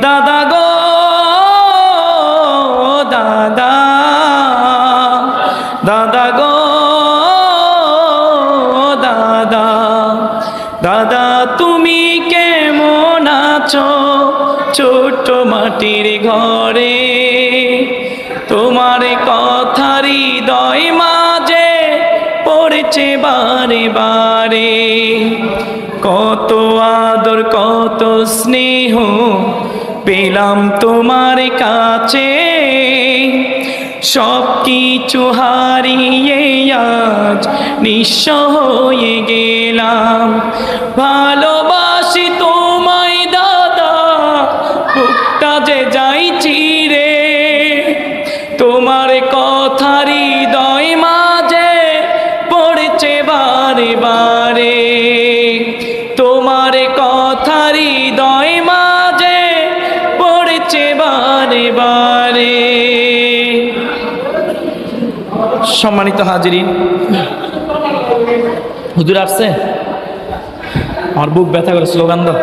দাদা গো, দাদা দাদা গো, দাদা দাদা, তুমি কেমন আছো? ছোট্ট মাটির ঘরে তোমার কথার হৃদয় মাঝে পড়েছে বারে বারে। কত আদর, কত স্নেহ পেলাম তোমার কাছে। সব কিছু হারিয়ে আজ নিঃস্ব হয়ে গেলাম। ভালোবাসি তোমায় দাদা বুকটা যে যাই চিরে তোমার কথার হৃদয় মাঝে পড়েছে বারে বারে। বারে বারে। সম্মানিত হাজিরিন হুজুর আসছে? আমার বুক ব্যথা করে স্লোগান দাও।